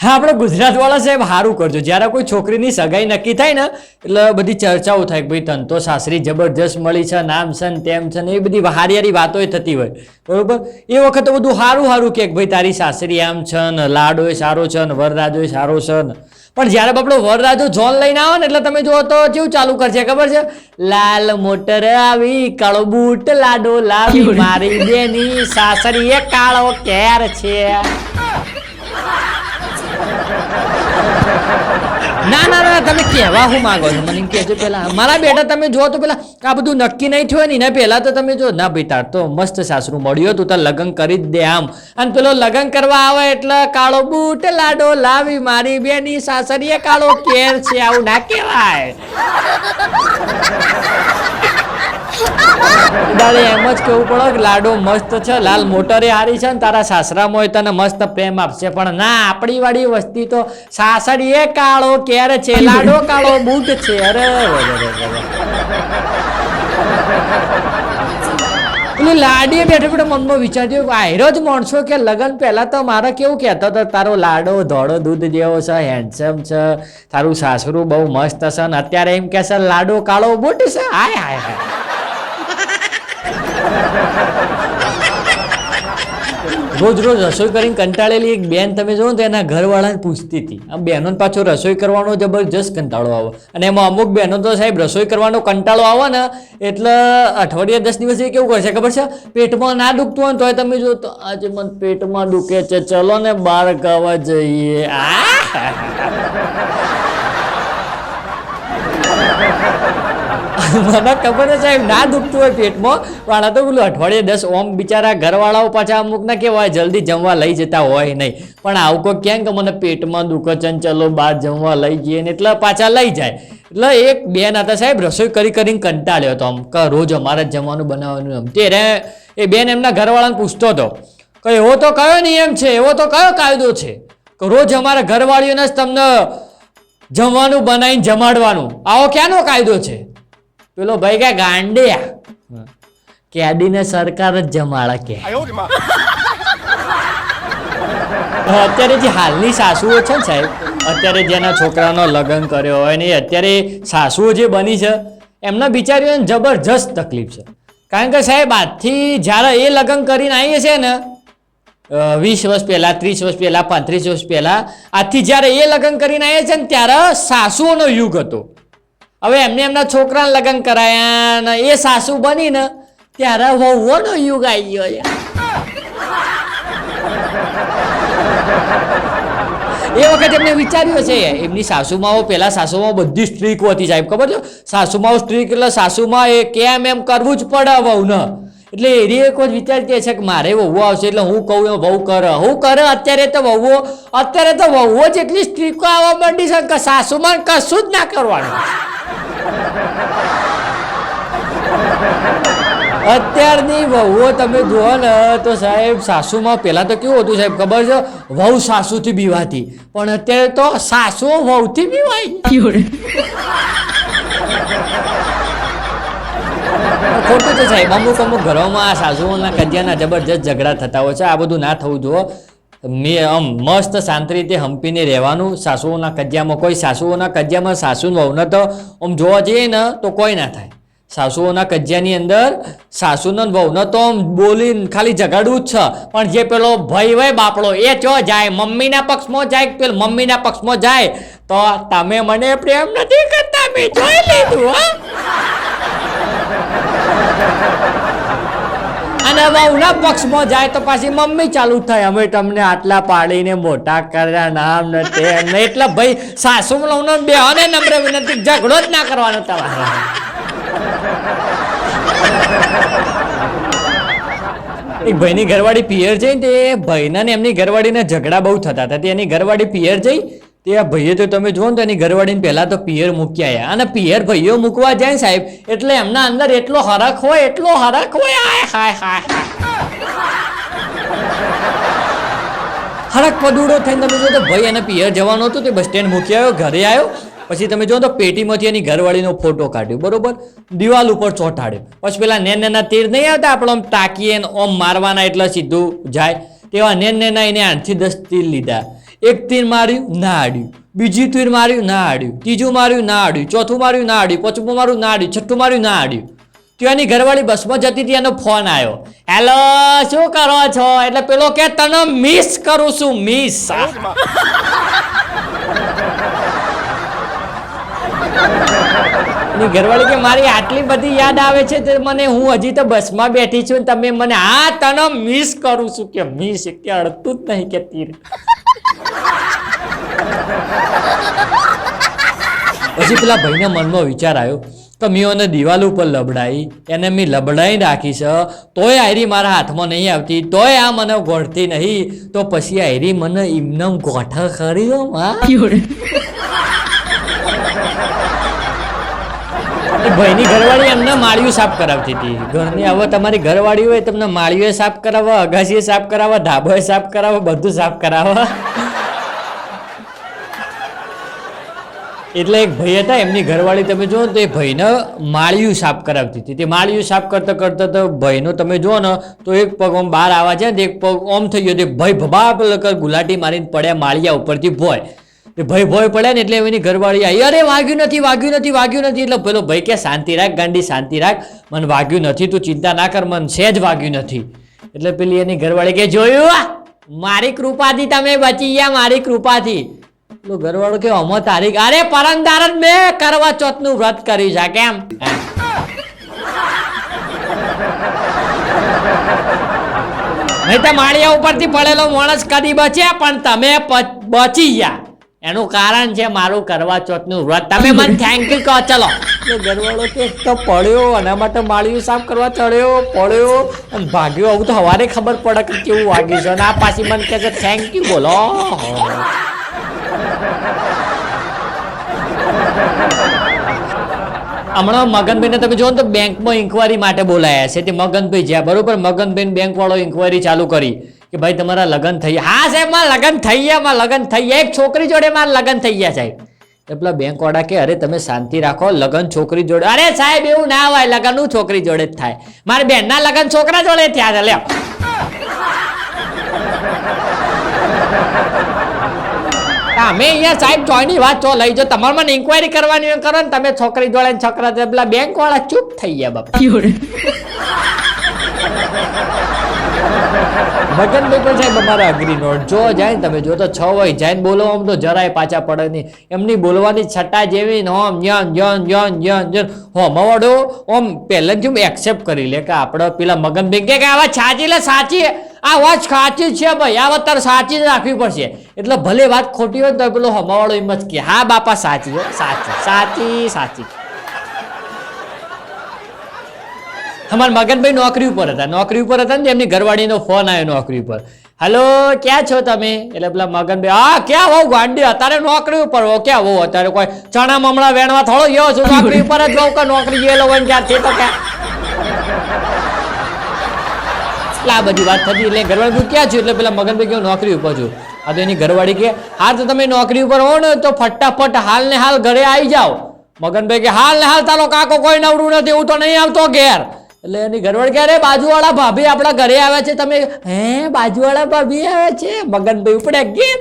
હા, આપણે ગુજરાતવાળા સાહેબ સારું કરજો. જ્યારે કોઈ છોકરીની સગાઈ નક્કી થાય ને, એટલે બધી ચર્ચાઓ થાય ભાઈ તન તો સાસરી જબરજસ્ત મળી છે, નામ છે ને તેમ છે ને એ બધી હારી હારી થતી હોય. બરોબર? એ વખતે બધું સારું સારું કે ભાઈ તારી સાસરી આમ છે ને લાડો સારો છે ને વરરાજો સારો છે ને. પણ જ્યારે આપણો વરરાજો જોન લઈને આવે ને, એટલે તમે જુઓ તો કેવું ચાલુ કરશે, ખબર છે? લાલ મોટર આવી, કાળો બૂટ, લાડો લાવી, મારી બેની સાસરી એ કાળો કેર છે. ના ના ના, તમે કહેવા હું માંગો છો? મને કહેજો પેલા મારા બેટા તમે જો તો પેલા આ બધું નક્કી નહીં થયું ને, એના પહેલા તો તમે જો, ના બેટા તો મસ્ત સાસરું મળ્યું તું તો લગ્ન કરી જ દે આમ. અને પેલો લગ્ન કરવા આવે એટલે કાળો બૂટ, લાડો લાવી, મારી બેની સાસરીએ કાળો કેર છે, આવું ના કહેવાય. દાદા, એમ જ કેવું પડે કે લાડો મસ્ત છે, લાલ મોટરે હારી છે ને તારા સાસરામાં તને મસ્ત પ્રેમ આપશે. પણ ના, આપણી વાળી વસ્તી તો સાસરી એ કાળો કેર છે, લાડો કાળો બૂટ છે. અરે. પેલી લાડીએ બેઠે બેઠો મનમાં વિચાર્યું કે આયરો જ માણસો કે લગન પહેલાં તો મારે કેવું કહેતો હતો, તારો લાડો ધોળો દૂધ જેવો છે હેન્ડસમ છે, તારું સાસરું બહુ મસ્ત છે ને અત્યારે એમ કે છે, લાડો કાળો બૂટ છે. હાય હાય હાય રોજ રોજ રસોઈ કરીને કંટાળેલી એક બેન તમે જોવો તો એના ઘરવાળાને પૂછતી હતી. આમ બહેનોને પાછો રસોઈ કરવાનો જબરજસ્ત કંટાળો આવે. અને એમાં અમુક બહેનો તો સાહેબ રસોઈ કરવાનો કંટાળો આવે ને એટલે અઠવાડિયા દસ દિવસ એ કેવું કરશે ખબર છે? પેટમાં ના દુખતું હોય તોય તમે જો તો આજે મને પેટમાં દુખે છે. ચલો ને બહાર ગાવા જઈએ. આ! મને ખબર છે સાહેબ, ના દુખતું હોય પેટમાં. પણ આ તો પેલું અઠવાડિયે દસ ઓમ બિચારા ઘરવાળાઓ પાછા અમુક ના કેવા જલ્દી જમવા લઈ જતા હોય નહીં. પણ આવું કોઈ કે મને પેટમાં દુખે ચંચલો બહાર જમવા લઈ જઈએ ને એટલે પાછા લઈ જાય. એટલે એક બેન હતા સાહેબ, રસોઈ કરી કરીને કંટાળ્યો હતો આમ. કે રોજ અમારે જમવાનું બનાવવાનું એમ. ત્યારે એ બેન એમના ઘરવાળાને પૂછતો હતો, કે એવો તો કયો નિયમ છે? એવો તો કયો કાયદો છે? કે રોજ અમારા ઘરવાળીઓને જ તમને જમવાનું બનાવીને જમાડવાનું. આવો ક્યાંનો કાયદો છે? પેલો ભાઈ કે ગાંડિયા. કેદીને સરકાર જ જમાડે કે. અત્યારે જે હાલની સાસુઓ છે ને સાહેબ અત્યારે જેના છોકરાનો લગ્ન કર્યો હોય ને અત્યારે સાસુઓ જે બની છે એમના બિચારીઓને જબરજસ્ત તકલીફ છે. કારણ કે સાહેબ આજથી જ્યારે એ લગ્ન કરીને આવીએ છે ને વીસ વર્ષ પહેલા ત્રીસ વર્ષ પહેલા પાંત્રીસ વર્ષ પહેલા આજથી જ્યારે એ લગ્ન કરીને આવ્યા છે ને ત્યારે સાસુઓનો યુગ હતો. હવે એમને એમના છોકરાને લગ્ન કરાયા ને એ સાસુ બની ને ત્યારે વહુઓનો યુગ આવી ગયો છે. એ વખત એમને વિચાર્યું છે એમની સાસુમાઓ પહેલાં સાસુમાં બધી સ્ટ્રીક હતી સાહેબ ખબર છે? સાસુમાઓ સ્ટ્રીક એટલે સાસુમાં એ કેમ એમ કરવું જ પડે વહુને. એટલે એરી એક વખત વિચારતી છે કે મારે વહુ આવશે એટલે હું કહું એમ, વહુ કરે. હું કરે, અત્યારે તો વહુઓ, અત્યારે તો વહુઓ જેટલી સ્ટ્રીકો આવવા માંડી છે કે સાસુમાં કશું જ ના કરવાનું. અત્યારની વહુઓ તમે જુઓ ને, તો સાહેબ, સાસુમાં પહેલાં તો કેવું હતું સાહેબ, ખબર છે? વહુ સાસુથી બીવાતી. પણ અત્યારે તો સાસુ વહુથી બીવાય. ખોટું છે સાહેબ. અમુક અમુક ઘરોમાં સાસુઓના કજિયાના જબરજસ્ત ઝઘડા થતા હોય છે. આ બધું ના થવું મેં આમ મસ્ત શાંતિ રીતે હંપીને રહેવાનું, સાસુઓના કજિયામાં કોઈ સાસુઓના કજિયામાં સાસુ વહુને તો, આમ જોવા જઈએ ને, તો કોઈ ના થાય. સાસુઓના કજિયાની અંદર સાસુનો વહુનો તો આમ બોલીને ખાલી ઝઘડવું જ છે. પણ જે પેલો ભાઈ હોય, બાપડો, એ ચો જાય, મમ્મીના પક્ષમાં જાય પેલો મમ્મીના પક્ષમાં જાય, તો તમે મને પ્રેમ નથી કરતા, મેં જોઈ લીધું, હા. અને વહુના પક્ષમાં જાય તો પાછી મમ્મી ચાલુ થાય. અમે તમને આટલા પાડીને મોટા કર્યા, નામ ને તેમ એટલે ભાઈ સાસુ લઉને બે અને નમ્ર વિનંતી, ઝઘડો જ ના કરવાનો તમારે. એક ભાઈની ઘરવાળી પિયર જઈ તે ભાઈના ને એમની ઘરવાળીને ઝઘડા બહુ થતા હતા. એની ઘરવાળી પિયર જઈ તે આ ભાઈએ તો તમે જુઓ ને તો એની ઘરવાળીને પહેલાં તો પિયર મૂકી આવ્યા અને પિયર ભાઈઓ મૂકવા જાય સાહેબ, એટલે એમના અંદર એટલો હરખ હોય, એટલો હરખ હોય, હાય હાય હાય હરખ પદુડો થઈને તમે જો તો ભાઈ એને પિયર જવાનું હતું, તે બસ સ્ટેન્ડ મૂકી આવ્યો, ઘરે આવ્યો. પછી તમે જો તો પેટીમાંથી એની ઘરવાળીનો ફોટો કાઢ્યો, બરોબર? દિવાલ ઉપર ચોંટાડ્યો. પછી પેલા નેન નેના તીર નહીં આવતા, આપણે આમ તાકીએ ઓમ મારવાના એટલે સીધું જાય. તેવા નેન નેના એને આઠથી દસ તીર લીધા. એક તીર માર્યું ના આડ્યું બીજી તીર માર્યું ના આડ્યું ત્રીજું માર્યું ના આડ્યું ચોથું માર્યું ના આડ્યું પાંચમું માર્યું ના આડ્યું છઠ્ઠું માર્યું ના આડ્યું ત્યાંની ઘરવાળી બસમાં જતી હતી, એનો ફોન આવ્યો. હેલો, શું કરો છો? એટલે પેલો કે, તને મિસ કરું છું મિસ ઘરવાળી કે, મારી આટલી બધી યાદ આવે છે તે મને હું હજી તો બસમાં બેઠી છું તમે મને આ તને મિસ કરું છું. કે મિસ કે અડતું જ નહીં કે તીર. પછી પેલા ભાઈને મનમાં વિચાર આવ્યો તો મેં દિવાલ ઉપર લબડાઈ, એને મેં લબડાઈ રાખી તોય આયરી મારા હાથમાં નહીં આવતી, તોય આ મને ગોઠતી નહીં. તો પછી આયરી મને ઇમનમ ગોઠ ખરી ભાઈની ઘરવાળી એમને માળિયું સાફ કરાવતી હતી. ઘરની હવે તમારી ઘરવાળી હોય તમને માળીઓ સાફ કરાવવા, અગાસીએ સાફ કરાવવા, ધાબોએ સાફ કરાવવા, બધું સાફ કરાવવા. એટલે એક ભાઈ હતા, એમની ઘરવાળી તમે જુઓ તો એ ભાઈને માળિયું સાફ કરાવતી હતી. તે માળિયું સાફ કરતા કરતા તો ભાઈનો તમે જુઓ ને તો એક પગ આમ બહાર આવવા છે ને એક પગ ઓમ થઈ ગયો. તે ભાઈ ભબાપ લકર ગુલાટી મારીને પડ્યા માળિયા ઉપરથી ભોય. તે ભાઈ ભોય પડ્યા ને એટલે એની ઘરવાળી આવી અરે, વાગ્યું નથી વાગ્યું નથી વાગ્યું નથી. એટલે પેલો ભાઈ કે, શાંતિ રાખ, ગાંડી, શાંતિ રાખ. મને વાગ્યું નથી, તું ચિંતા ના કર, મને સહેજ વાગ્યું નથી. એટલે પેલી એની ઘરવાળી કે, જોયું? મારી કૃપાથી તમે બચી ગયા, મારી કૃપાથી. પેલો ઘરવાળો કે અમો તારીખ અરે પરમદાર જ મેં કરવા ચોથનું વ્રત કરી છે કેમ? નહીં તો માળિયા ઉપરથી પડેલો માણસ કદી બચે પણ તમે બચી ગયા. એનું કારણ છે મારું કરવા ચોથનું વ્રત. તમે મને થેન્ક યુ કહો, ચલો. ગરવાળો કે તો પડ્યો એના માટે માળિયું સાફ કરવા ચડ્યો, પડ્યો. અને ભાગ્યો, આવું તો હવારે ખબર પડે કે કેવું વાગ્યું છે. અને આ પાછી મને છે થેન્ક યુ બોલો. હમણાં મગનભાઈને તમે જુઓ તો બેંકમાં ઇન્કવાયરી માટે બોલાયા છે. તે મગનભાઈ જ્યાં, બરોબર? મગનભાઈ બેંકવાળો ઇન્કવાયરી ચાલુ કરી કે ભાઈ તમારા લગ્ન થઈ હા સાહેબ, મારા લગ્ન થઈ ગયા, મારા લગ્ન થઈ ગયા. એક છોકરી જોડે મારા લગ્ન થઈ ગયા સાહેબ. એટલે બેંકવાળા બેંક વાળા કે, અરે, તમે શાંતિ રાખો, લગ્ન છોકરી જોડે. અરે સાહેબ, એવું ના હોય લગ્ન છોકરી જોડે જ થાય. મારા બેનના લગ્ન છોકરા જોડે થયા છે લ્યો. અમે અહીંયા સાહેબ ચોયની વાત જો લઈ, જો તમારે મને ઇન્કવાયરી કરવાની કરો ને તમે છોકરી જોડે છોકરા જોડે. પેલા બેંક વાળા ચૂપ થઈ ગયા બાપા. મગન બેકર સાહેબ અમારા અગ્રી નોટ. જો જાય તમે જો તો છ હોય જાય ને આમ તો જરાય પાછા પડે નહીં. એમની બોલવાની છટા જેવી ઓમ યન યન યન યન યન હો, મવાડો ઓમ પહેલા જ એક્સેપ્ટ કરી લે કે આપણે પેલા મગન બેન કે આવા સાચી લે, સાચી. આ વાત સાચી છે ભાઈ. આ વાત તારે સાચી જ રાખવી પડશે. એટલે ભલે વાત ખોટી હોય તો પેલો હમાવાળો એમ જ કે, હા, બાપા, સાચી સાચી સાચી સાચી. અમારા મગનભાઈ નોકરી ઉપર હતા. નોકરી ઉપર હતા ને એમની ઘરવાળીનો ફોન આવ્યો નોકરી ઉપર. હલો ક્યાં છો તમે? એટલે પેલા મગનભાઈ, હા, ક્યાં હોવ ગાંડી? અત્યારે નોકરી ઉપર હો. ક્યાં હોવ? અત્યારે કોઈ ચણા મમણા વેણવા થોડો ગયો છું. નોકરી ઉપર જ હોઉં કે નોકરી ગયેલો હોય ક્યાંથી તો ક્યાં? એટલે આ બધી વાત થતી. એટલે ઘરવાળી હું ક્યાં છું? એટલે પેલા મગનભાઈ કહ્યું, નોકરી ઉપર છું. આ તો એની ઘરવાળી કે હા, તો તમે નોકરી ઉપર હો ને, તો ફટાફટ હાલ ને હાલ ઘરે આવી જાઓ. મગનભાઈ કે હાલ ને હાલ, તારો કાકો કોઈ નવરું નથી. હું તો નહીં આવતો ઘેર. એટલે એની ગરબડ ક્યારે? બાજુવાળા ભાભી આપણા ઘરે આવે છે તમે હે બાજુવાળા ભાભી આવે છે? મગનભાઈ ઉપડે કેમ?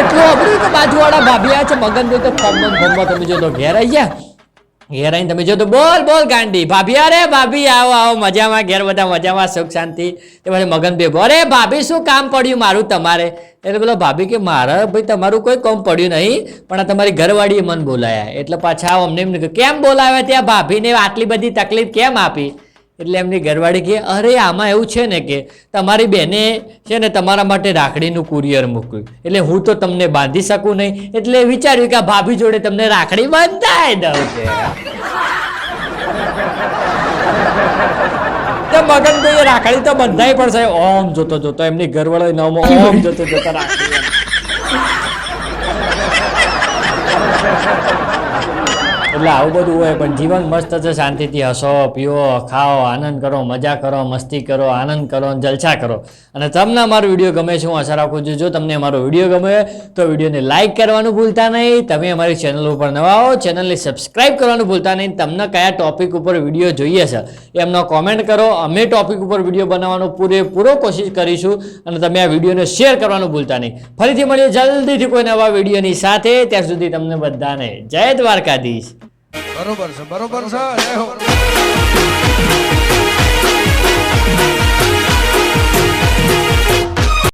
એટલું આપણું કે બાજુવાળા ભાભી આવે છે મગનભાઈ તો ફોર્મ ફોર્મમાં તમે જો ઘેર આવી ગયા? ઘેર આવીને તમે જો તો બોલ બોલ ગાંડી. ભાભી અરે ભાભી આવો આવો. મજામાં ઘેર બધા મજામાં સુખ શાંતિ. તે પછી મગનભાઈ બોલ, અરે ભાભી શું કામ પડ્યું મારું તમારે? એટલે બોલો ભાભી કે મારા ભાઈ તમારું કોઈ કામ પડ્યું નહીં પણ આ તમારી ઘરવાળીએ મન બોલાયા. એટલે પાછા અમને એમ કેમ બોલાવ્યા ત્યાં? ભાભીને આટલી બધી તકલીફ કેમ આપી? એટલે એમની ઘરવાળી કે અરે, આમાં એવું છે ને કે તમારી બેને છે ને તમારા માટે રાખડીનું કુરિયર મૂક્યું. એટલે હું તો તમને બાંધી શકું નહીં. એટલે વિચાર્યું કે ભાભી જોડે તમને રાખડી બંધાઈ દઉં છે તો મગનભાઈ રાખડી તો બંધાઈ પડશે ઓમ જોતો જોતો એમની ઘરવાળી નવમો ઓમ જોતો જોતો રાખડી એટલે આવું બધું હોય, પણ જીવન મસ્ત છે, શાંતિથી હસો પીવો ખાઓ, આનંદ કરો, મજા કરો, મસ્તી કરો, આનંદ કરો જલસા કરો. અને તમને મારો વીડિયો ગમે છે, હું આશા રાખું છું, જો તમને મારો વીડિયો ગમે તો વિડીયોને લાઇક કરવાનું ભૂલતા નહીં. તમે અમારી ચેનલ ઉપર નવા હો ચેનલને સબસ્ક્રાઇબ કરવાનું ભૂલતા નહીં. તમને કયા ટોપિક ઉપર વીડિયો જોઈએ છે, એમનો કોમેન્ટ કરો. અમે ટોપિક ઉપર વીડિયો બનાવવાનો પૂરેપૂરો કોશિશ કરીશું અને તમે આ વિડીયોને શેર કરવાનું ભૂલતા નહીં. ફરીથી મળીએ જલ્દીથી કોઈ નવા વિડીયોની સાથે. ત્યાં સુધી તમને બધાને જય દ્વારકાધીશ. બરોબર છે બરોબર છે